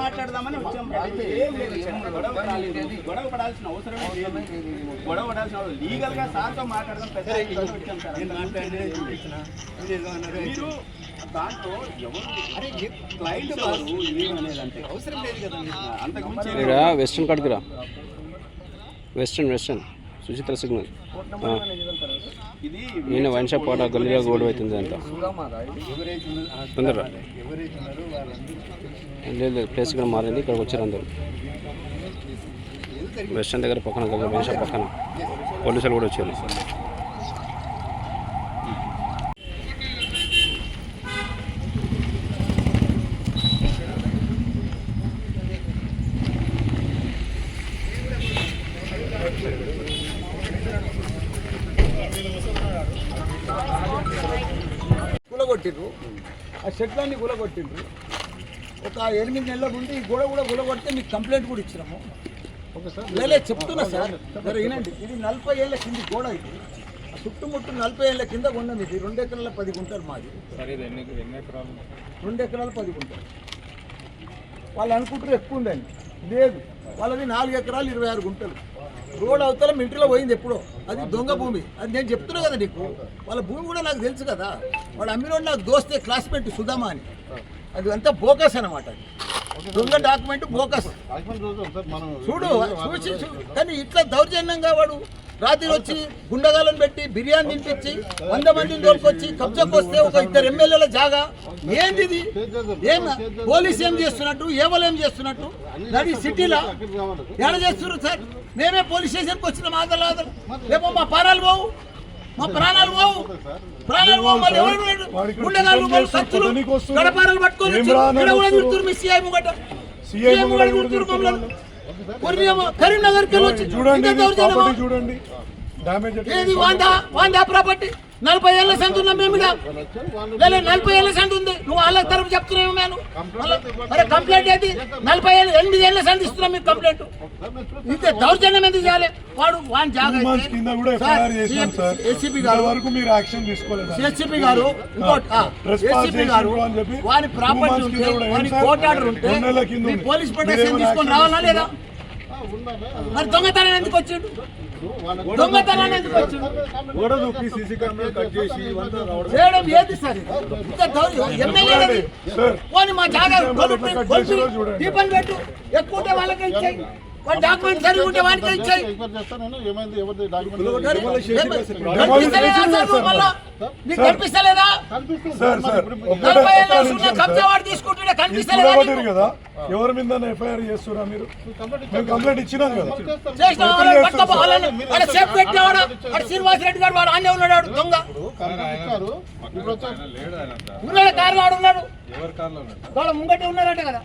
మాట్లాడదామని వచ్చాం. గొడవ పడాలి గొడవ పడాల్సిన అవసరం లేదు. గొడవ పడాల్సిన అవసరం లీగల్గా సార్తో మాట్లాడదాం పెద్ద రైతులతో వచ్చాం సార్. మీరు దాంట్లో ఎవరు అరే క్లైంట్ వారు ఏమనేదంటే అవసరం లేదు కదా అంతకు మించి ఇక్కడ western western western. Suchitra signal. నేను వైన్ షాప్ పాట గల్లీలో గోడ అవుతుంది అంట. తొందరగా లేదు లేదు ప్లేస్ ఇక్కడ మారింది. ఇక్కడికి వచ్చారు అందరు. వెస్ట్రన్ దగ్గర పక్కన కదా షాప్ పక్కన. పోలీసులు కూడా వచ్చారు. కూలగొట్టిండ్రు ఆ చెట్లన్నీ కూలగొట్టిండ్రు ఒక ఎనిమిది నెలల ముందు ఈ గోడ కూడా కూలగొడితే మీకు కంప్లైంట్ కూడా ఇచ్చినాము. లేలే చెప్తున్నా సార్. మరి వినండి. ఇది నలభై ఏళ్ళ కింది గోడ ఇది. ఆ చుట్టుముట్టు నలభై ఏళ్ళ కింద ఉన్నది ఇది రెండు ఎకరాల పది గుంటలు మాది. రెండు ఎకరాల పది గుంటలు. వాళ్ళు అనుకుంటారు ఎక్కువ ఉందని. లేదు. వాళ్ళది నాలుగు ఎకరాలు ఇరవై ఆరు గుంటలు. రోడ్ అవతల మింటిలో పోయింది ఎప్పుడో. అది దొంగ భూమి. అది నేను చెప్తున్నా కదా నీకు. వాళ్ళ భూమి కూడా నాకు తెలుసు కదా. వాడు అమ్మినోడు నాకు దోస్తే క్లాస్మేట్ సుధామా అని. అది అంతా బోకస్ అనమాట అది. దొంగ డాక్యుమెంట్ బోకస్. చూడు చూసి కానీ ఇట్లా దౌర్జన్యంగా వాడు రాత్రి వచ్చి గుండగాలను పెట్టి బిర్యానీ తినిపించి వంద మందిని తోలుకొచ్చి కబ్జాకు వస్తే ఒక ఇద్దరు ఎమ్మెల్యేల జాగా. ఏంది ఏం పోలీస్ ఏం చేస్తున్నట్టు? ఏవలు ఏం చేస్తున్నట్టు? నడి సిటీలో? ఎక్కడ చేస్తున్నారు సార్? మేమే పోలీస్ స్టేషన్కి వచ్చిన ఆదలు ఆదలు రేపు మా ప్రాణాలు పోవు. మా ప్రాణాలు పోవు. ప్రాణాలు పోవు. మళ్ళీ ఎవరు గడపారాలు పట్టుకొని మీ సీఐ ముంగట. సీఐ ముంగట మమ్మల్ని? కరీంనగర్కి వెళ్ళి వచ్చి చూడండి చూడండి. డ్యామేజ్ ఏది వాందా? వాందా ప్రాపర్టీ నలభై ఏళ్ళ సంత ఉన్నాం మేము. లేదు నలభై ఏళ్ళ సంత ఉంది. నువ్వు వాళ్ళ తరపు చెప్తున్నావు నేను? మరి కంప్లైంట్ ఏది? నలభై ఏళ్ళు ఎనిమిది ఏళ్ళ సంత ఇస్తున్నాం మీకు కంప్లైంట్ ఇంతే దౌర్జన్యం ఎందుకు చేయాలి? వాడు వాని ఏసీపీ గారు. ఏసీపీ గారు వాని ప్రాపర్టీ ఉంటే వాని ఆర్డర్ ఉంటే. పోలీస్ ప్రొటెక్షన్ ఏమైనా తీసుకొని రావాలా లేదా? మరి దొంగతనం ఎందుకు వచ్చిండు? దొంగతనాన్ని ఎందుకు వచ్చిండు? గోడ దూకి సీసీ కెమెరా కట్ చేసి ఇవంతా రావడం. చేయడం ఏది సార్? ఇంత సార్ పోనీ మా జాగా ఎట్లా కట్ చేసిరో చూడండి. దీపం పెట్టు ఎక్కువ వాళ్ళకే ఇచ్చాయి. డాక్యుమెంట్ సరిగా ఉంటే వాడికే కనిపిస్తలేదా? కబ్జా వాడు కనిపిస్తలేదా? కదా ఎవరి మీద ఎఫ్ఐఆర్ చేస్తురా మీరు? మేము కంప్లైంట్ ఇచ్చినాం కదా? సేఫ్ శ్రీనివాస్ రెడ్డి గారు వాడు ఆనే ఉన్నాడు దొంగ. ఉన్నాడు కార్లో వాడు ఉన్నాడు. వాళ్ళ ముంగటే ఉన్నారట కదా.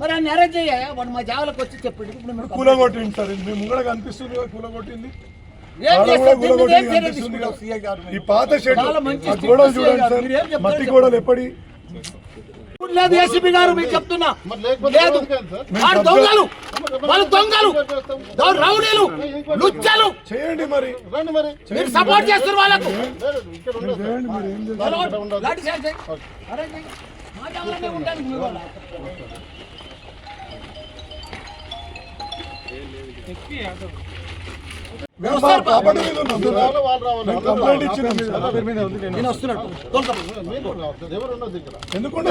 మరి ఆయన అరెస్ట్ చేయ వాడు మా జాగాలకు వచ్చి చెప్పిండు. ఇప్పుడు మేము కూలగొట్టింది సార్ ఇది మీ ముంగడ కనిపిస్తుంది కదా కూలగొట్టింది? ఏం ఆడ కూడా కూలగొట్టింది కనిపిస్తుంది గారు. ఈ? పాత షెడ్ గోడలు చూడండి. సార్. మట్టి. గోడలు ఎప్పటి? లేదు ఏసీపీ గారు మీకు చెప్తున్నా. లేదు. వాడు దొంగలు. వాళ్ళు దొంగలు. రౌడీలు లుచ్చలు. చేయండి మరి. మీరు. సపోర్ట్ చేస్తారు వాళ్ళకు. మీరు మీ వాళ్ళ. మేము మా ఎందుకంటే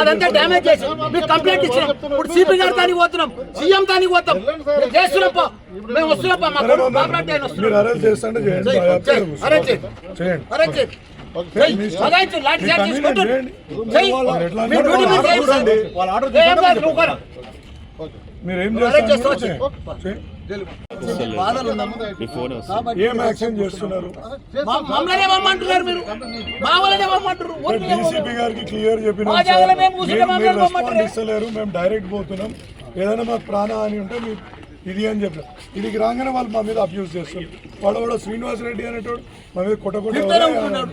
అదంతా డ్యామేజ్ చేసి కంప్లైంట్ ఇచ్చినాం. ఇప్పుడు సిపి గారి దానికి పోతున్నాం. సీఎం దానికి పోతాం. మేము చేస్తున్నాం. మేము వస్తున్నాం. మా కొడుకు ఆయన వస్తున్నాం చేయండి. చేయండి. మీరు చేస్తారు ఏం యాక్షన్ చేస్తున్నారు? మా- మమ్మల్ని ఏమమ్మంటున్నారు మీరు. మా వాళ్ళని ఏమమ్మంటారు డీసీపీ గారికి క్లియర్ చెప్పినాం మా. రెస్పాండ్ ఇస్తలేరు మేము డైరెక్ట్ పోతున్నాం. ఏదైనా మాకు ప్రాణ అని ఉంటే మీరు ఇది అని చెప్పారు. ఇదికి రాగానే వాళ్ళు మా మీద అబ్యూజ్ చేస్తారు. వాడు వాడు శ్రీనివాస్ రెడ్డి అనేటోడు. మా మీద కొట్ట కొట్ట తిట్టనే ఉంటున్నాడు.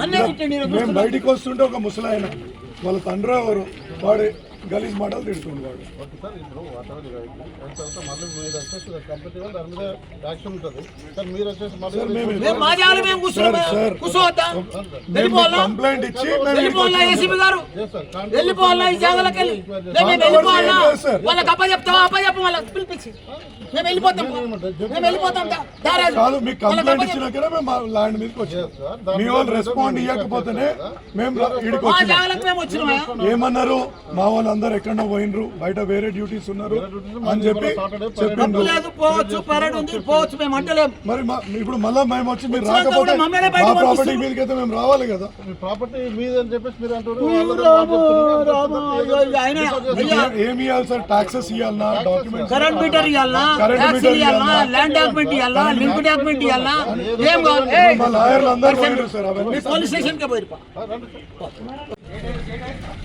నన్నే తిట్టండి, నేను మేము బయటికి వస్తుంటే ఒక ముసలాయన. వాళ్ళ తండ్రి ఎవరు? వాడు గలీజ్ మాటలు తిడుతుండు వాడు. సార్ మేము మేము మా జాగాలో మేము కూర్చున్నాం సార్, సార్. కూర్చోవద్దా? మేము వెళ్ళిపోవాలా? కంప్లైంట్ ఇచ్చి మేము వెళ్ళిపోవాలా ఏసీపీ గారు? వెళ్ళిపోవాలా ఈ జాగాలోకి వెళ్ళి? లేదు, మేము వెళ్ళిపోవాలా? సార్. వాళ్ళకి అప్ప చెప్తావా అప్ప చెప్పు వాళ్ళకి. పిలిపించి. మేము వెళ్ళిపోతాం మేము వెళ్ళిపోతాం దా- దారాజు. కాదు మీకు వాళ్ళకి కంప్లైంట్. ఇచ్చినాకనే మేము ల్యాండ్ మీదకి వచ్చాం మీ వాళ్ళు రెస్పాండ్ ఇవ్వకపోతేనే మేము ఈడికి మా వచ్చినాం. జాగాలకు మేము వచ్చినామా? ఏమన్నారు? మా వాళ్ళందరూ ఎక్కడో పోయినరు బయట వేరే డ్యూటీస్ ఉన్నారు అని చెప్పి చెప్పిండ్రు. మరి మా- ఇప్పుడు మళ్ళా మేము వచ్చి మీరు రాకపోతే మా ప్రాపర్టీ. మీదకి అయితే మేము రావాలి కదా. ప్రాపర్టీ మీద అని చెప్పేసి మీరు అంటారు రాము రాము ఆయన మీకు ఏ- ఏమి ఇవ్వాలి సార్? టాక్సెస్ ఇవ్వాలన్నా documents current meter current? Land document link document ఇవ్వాలా ఏం కావాలి? ఏయ్, మా లాయర్లు అందరూ పోయినారు సార్ అవన్నీ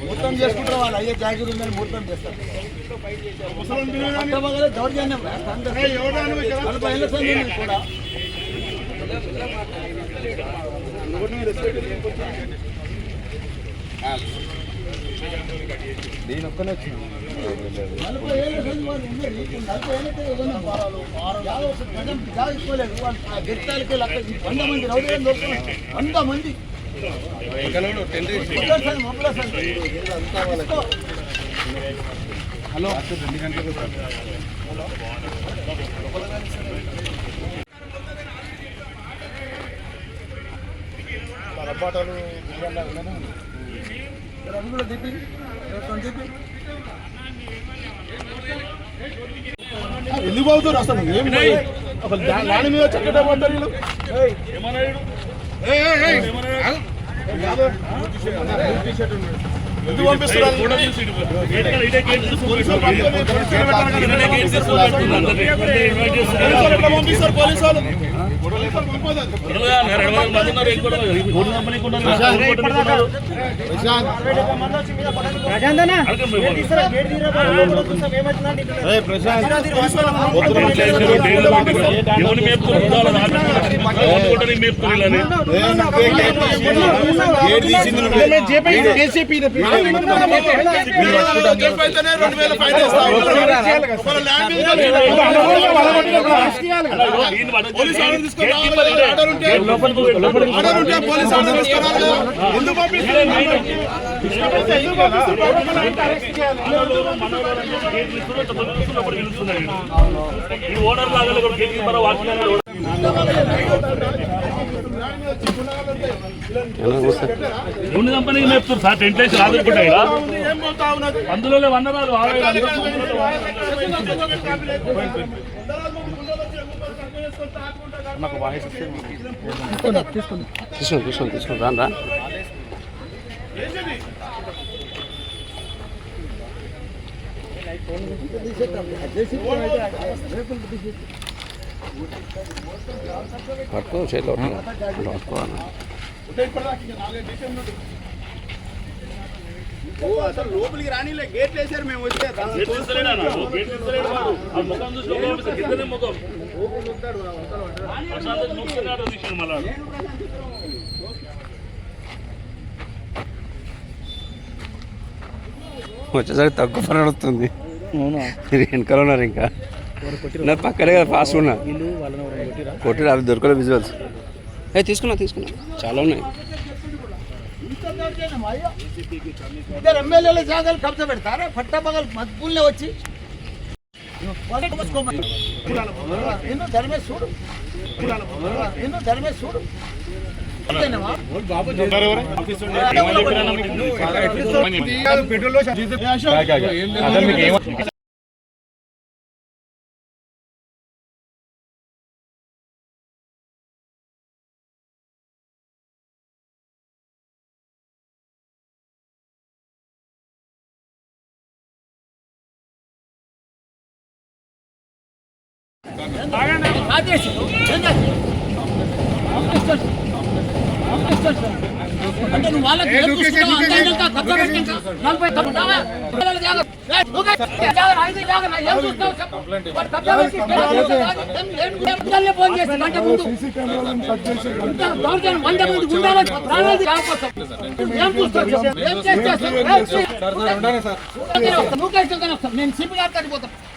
ముహూర్తం చేసుకుంటారు వాళ్ళు అయ్యే జాగిరి ఉందని ముహూర్తం చేస్తారు దౌర్జన్యం. నలభై ఏళ్ళ కూడా నలభై ఏళ్ళ సంది వాళ్ళు ఉన్నారు. ఇప్పుడు నలభై ఏళ్ళకే ఏదైనా వారాలు, వారాలు, యాభై అసలు గజం జాగా ఇవ్వలేదు. వాళ్ళు ఆ గిరితాలకి లక్క వంద మంది దొరుకుతున్నారు. వంద మంది హలో రెండు మొక్కల సంది. తీసుకో. రవి ఎందుకు పోతారు అసలు ఏమి దాని మీద చక్కట పడ్డారు వీళ్ళు ఎందుకు పంపిస్తారు పోలీసు వాళ్ళు ఎవరిని తీసుకురావాలి కదా. ఎందుకు పంపిస్తున్నారు? ఈ ఓనర్ లాగా కూడా గేట్ కీపర్ రెండు కంపెనీకి మేపుతారు సార్ టెంట్ వేసి రాదుకుంటా ఇక్కడ ఏం పోతా ఉన్నది అందులో వందరాలు తీసుకోండి తీసుకోండి తీసుకోండి రాను. రా పట్టుకో చేతిలో పట్టుకో. పట్టుకో అన్న. ఓ అసలు లోపలికి రానిలే గేట్లు వేసారు మేము వస్తే గేట్? గేట్ ముఖం చూసి ముఖం. ప్రశాంత్ నొక్కుతున్నాడు తీసిండు మళ్ళా వాడు. వచ్చేసరికి తక్కువ పని వస్తుంది మీరు వెనకాల ఉన్నారు ఇంకా. నా పక్కనే కదా ఫాస్ట్ ఉన్నా. కొట్టిరు అవి దొరకలే విజువల్స్ ఏ తీసుకున్నా తీసుకున్నా. చాలా ఉన్నాయి. ఇద్దరు ఎమ్మెల్యేల జాగాలు కబ్జా పెడతారా? పట్టపగలు మద్పుల్నే వచ్చి. వాళ్ళకి మూసుకోమని. ఎన్నో ధర్మేశ్ చూడు. ఎన్నో ధర్మేశ్ చూడు. అంతేనేమా? రాజేష్ ఏం చేస్తావు? అంటే నువ్వు వాళ్ళకి ఏం చూస్తున్నావు? అంతా ఇంకా కబ్జా పెట్టింకా? నలభై తప్పుతావా? పిల్లల జాగా. ఏయ్, నువ్వు కట్టే జాగా, ఐదు జాగా, నా ఏం చూస్తావు చెప్పు. వాడు కబ్జా పెట్టి ఏం- ఏం- ఏం పిల్లల్ని ఫోన్ చేసి గంట ముందు సీసీ కెమెరాలను కట్ చేసి ఇంత దౌర్జన్యం వంద మంది గుండాలు ప్రాణాలు కాకపోతాం ఏం చూస్తావు చెప్పు? ఏం చేస్తావు? ఏం చేస్తావు? నువ్వు కేసుకొని వస్తావు. నేను సిపి గారి కాడికి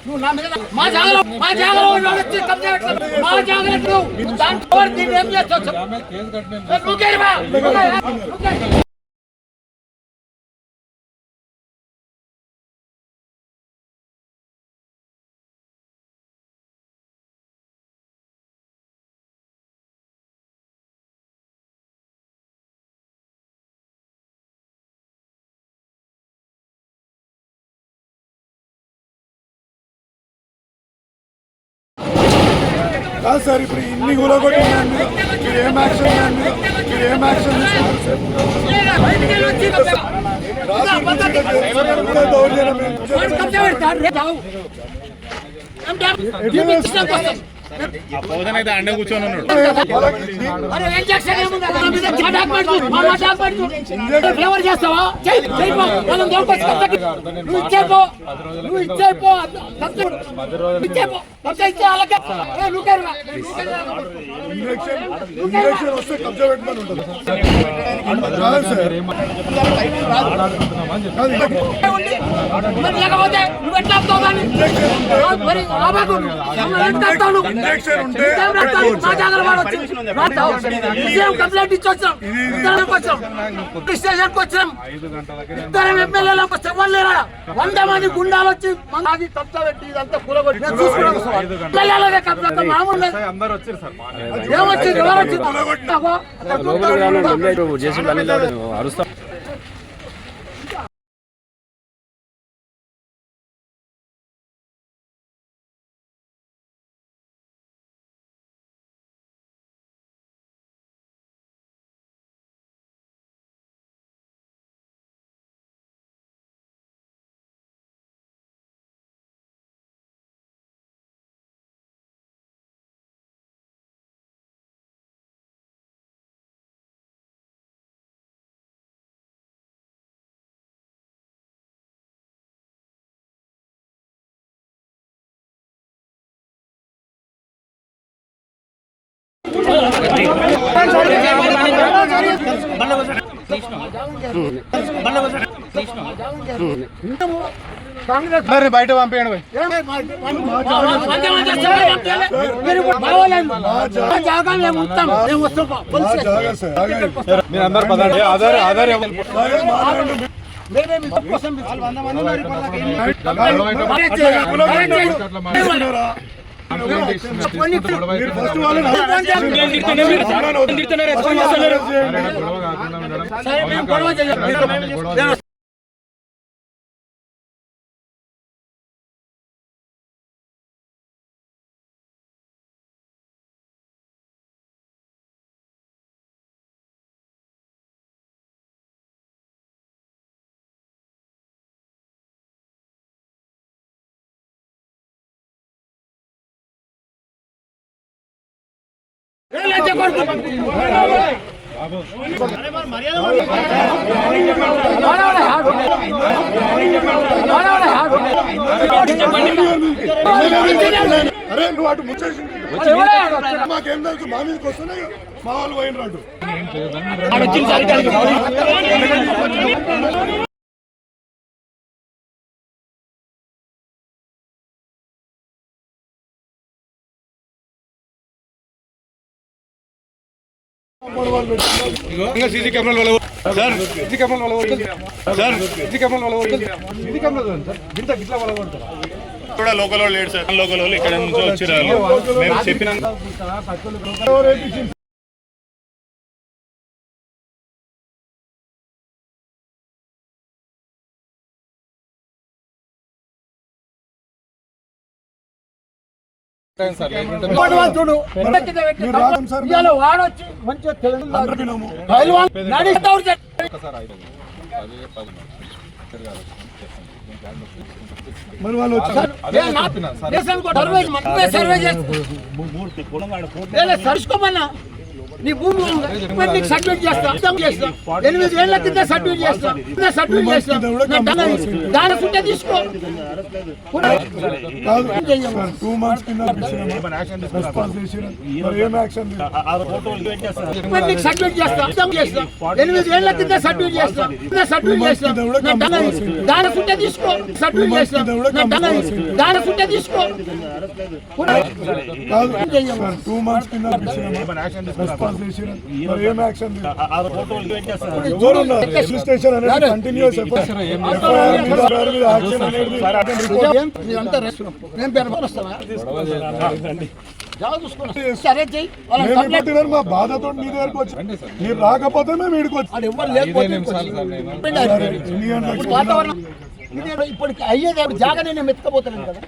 నువ్వు నా మీద మా జాగలో మా జాగలో వచ్చి కబ్జా మా జాగలో నువ్వు దాని ఏం చేస్తావు నువ్వు కాదు సార్ ఇప్పుడు ఇన్ని మీద మీరు ఏం యాక్షన్ మీరు ఏం యాక్షన్ తీసుకున్నారు సార్? బయటికి వెళ్ళి వచ్చి కబ్జా. ఇదా పద్ధతి. కూడా ఫేవర్ చేస్తావా? ఇంజక్షన్ వస్తే కబ్జా పెట్టమని ఉంటుంది లేకపోతే నువ్వు ఎట్లా మరి ఆపకు. ఎంత ఇంజక్షన్ ఉంటే కంప్లైంట్ ఇచ్చి వచ్చాం. ఇద్దరికి వచ్చాం. ఇద్దరం. ఎవరు లేరా? వంద మంది గుండాలు వచ్చి కబ్జా పెట్టి ఇదంతా కూలగొట్టి. ఏమొచ్చింది? ఎవరు వచ్చింది? అరుస్తా. మరి బయట పంపేయండి. మీరు అందరు పదండి ఆధార్ ఆధార్ సరే, గొడవ చేయాలి అరే నువ్వు అటు ముచ్చేసి మాకేం తెలుసు మా మీదకి వస్తున్నాయి. మా వాళ్ళు పోయినరాడు సీసీ కెమెరాలు సార్ సీసీ కెమెరాలు సార్ సీసీ కెమెరాలు సీసీ కెమెరాలు సార్. గింత గిట్ల వాళ్ళ కూడా లోకల్ వాళ్ళు లేడు సార్. లోకల్ వాళ్ళు ఇక్కడ నుంచి మేము చెప్పినాం మరి వాళ్ళు వచ్చి సర్వే సరుచుకోమన్నా. నీ భూమి? ఇప్పుడు నీకు సర్టిఫికేట్ చేస్తా అర్థం చేస్తా. ఎనిమిది ఏళ్ళ కింద సర్టిఫికేట్ చేస్తా. కింద సర్టిఫికేట్ చేస్తా. దాని- ఫుట్టే తీసుకో. మరి నీకు సర్టిఫికేట్ చేస్తా చేస్తా. ఎనిమిది ఏళ్ళ కింద సర్టిఫికేట్ చేస్తా. కింద సర్టిఫికేట్ చేస్తా. దాని- ఫుట్టే తీసుకో. సర్టిఫికేట్ చేస్తా. దాని- ఫుట్టే తీసుకో. టూ మంత్స్ కింద రెస్పాన్స్ మరి ఏం యాక్షన్ ఎవరున్నారు అనేది కంటిన్యూస్ మా బాధతో మీ దగ్గరకు వచ్చి మీరు రాకపోతే మేము ఇక్కడికి వచ్చి అయ్యేది జాగా నేను మెత్తకపోతాను కదా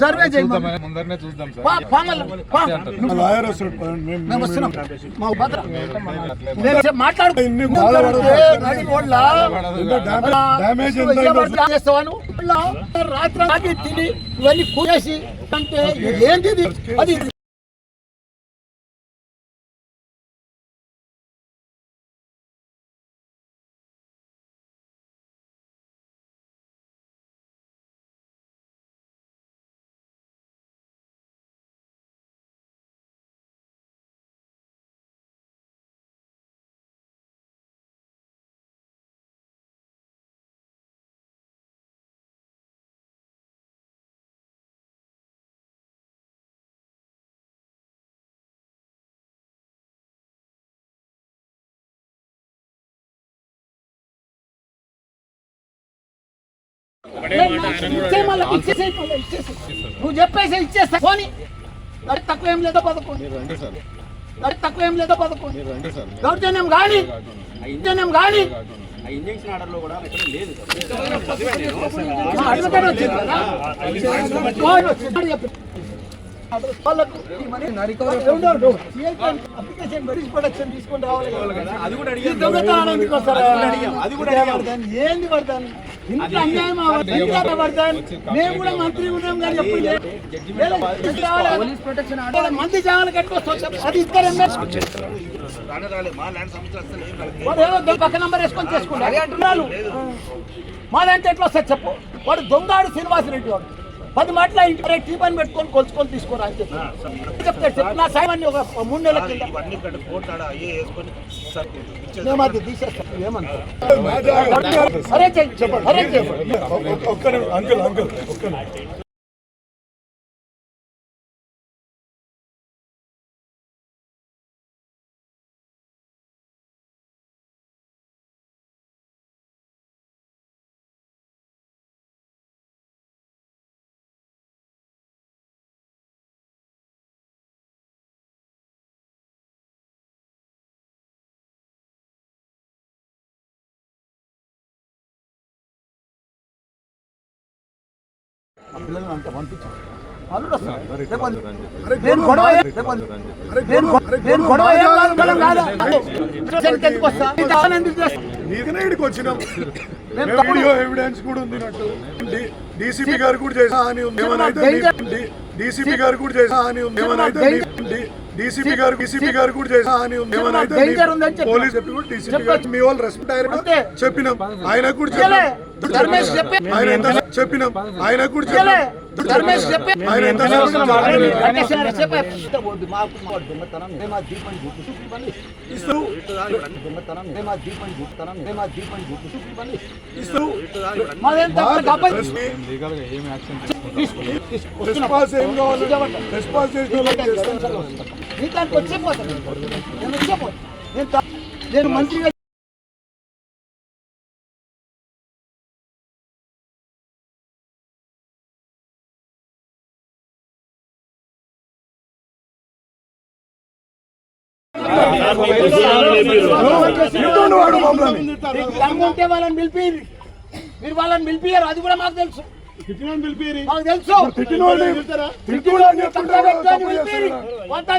సర్వే రాత్రి తిని ఇవన్నీ కూరేసి అంటే ఏంటిది? అది నువ్వు చెప్పేసి ఇచ్చేస్తా పోనీ అది తక్కువ ఏం లేదో పదకొండు అది తక్కువ ఏం లేదో పదకొండు దౌర్జన్యం కానీ దౌర్జన్యం కానీ ఇంజక్షన్ ఆర్డర్లో కూడా ఎక్కడ లేదు మా అడ్వకేట్ వచ్చింది కదా? వాళ్ళకు అప్లికేషన్ ప్రొడక్షన్ తీసుకొని రావాలి అది కూడా ఈ వస్తారా? అది కూడా అడిగాం. ఏంది పడతాను ఇంత అన్యాయం ఎందుకు మేము కూడా మంత్రి ఉన్నాం కానీ ఎప్పుడు మంది జాగాలు కట్టుకొస్తాం అది వాడు పక్క నంబర్ వేసుకొని చేసుకుంటా మా దాంట్లో ఎట్లా వస్తారు చెప్పు వాడు దొంగాడు శ్రీనివాసరెడ్డి వాడు పది మాటల ఇంటి టీ పని పెట్టుకొని కొలుచుకొని తీసుకోరా అని చెప్పి చెప్తాడు చెప్పు నా సాయం అన్ని ఒక మూడు నెలల కింద. అది తీసేస్తాం. ఏమంటారు? అంకుల్ అంకుల్ ఇక్కడికి వచ్చినాం. వీడియో ఎవిడెన్స్ కూడా ఉంది డీసీపీ గారు కూడా చేసా అని ఉంది డీసీపీ గారు కూడా చేసా అని ఉంది డీసీపీ గారు డీసీపీ గారు కూడా చేసా అని ఉంది. పోలీస్ చెప్పి కూడా డీసీపీ గారు మీ వాళ్ళు రెస్పెక్ట్ చెప్పినాం. ఆయన కూడా. చెప్పినాం ధర్మేష్ చెప్పి ఆయన ఎంత చెప్పినాం ఆయన కూడా. చెప్పినాం ధర్మేష్ చెప్పి ఆయన ఎంత చెప్పినా మాట్లాడలేదు. తింటుండు వాడు మమ్మల్ని నీకు దమ్ము ఉంటే వాళ్ళని పిలిపి మీరు వాళ్ళని పిలిపియారు అది కూడా మాకు తెలుసు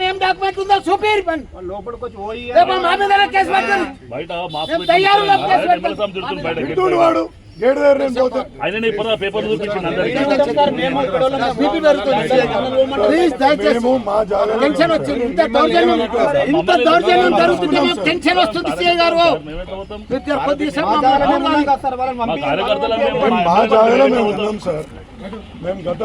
ఏం డాక్యుమెంట్ ఉందో చూపిరి పని లోపలికి వచ్చి మా మీద కేసు పెట్టండి మేము మా జాగ్రత్త టెన్షన్ వచ్చింది. ఇంత దౌర్జన్యం ఇంత దౌర్జన్యం జరుగుతుంటే మాకు టెన్షన్ వస్తుంది సీఏ గారు. మా మేము ఉన్నాం సార్ మేము గత